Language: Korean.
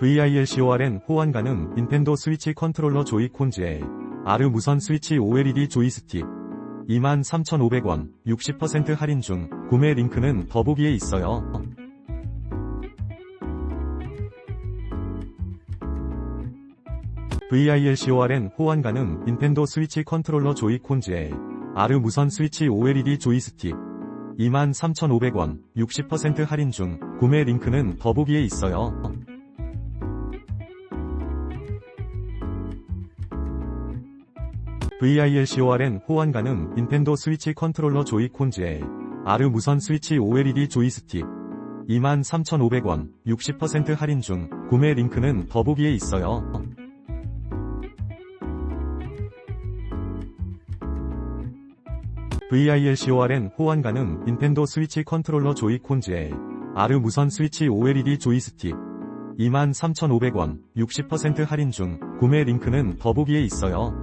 VILCORN 호환 가능 닌텐도 스위치 컨트롤러 조이콘 GL 아르 무선 스위치 OLED 조이스틱 23,500원 60% 할인 중 구매 링크는 더보기에 있어요. VILCORN 호환 가능 닌텐도 스위치 컨트롤러 조이콘 GL 아르 무선 스위치 OLED 조이스틱 23,500원 60% 할인 중 구매 링크는 더보기에 있어요. VILCORN 호환 가능 닌텐도 스위치 컨트롤러 조이콘 GL 아르 무선 스위치 OLED 조이스틱. 23,500원 60% 할인 중. 구매 링크는 더보기에 있어요. VILCORN 호환 가능 닌텐도 스위치 컨트롤러 조이콘 GL 아르 무선 스위치 OLED 조이스틱. 23,500원 60% 할인 중. 구매 링크는 더보기에 있어요.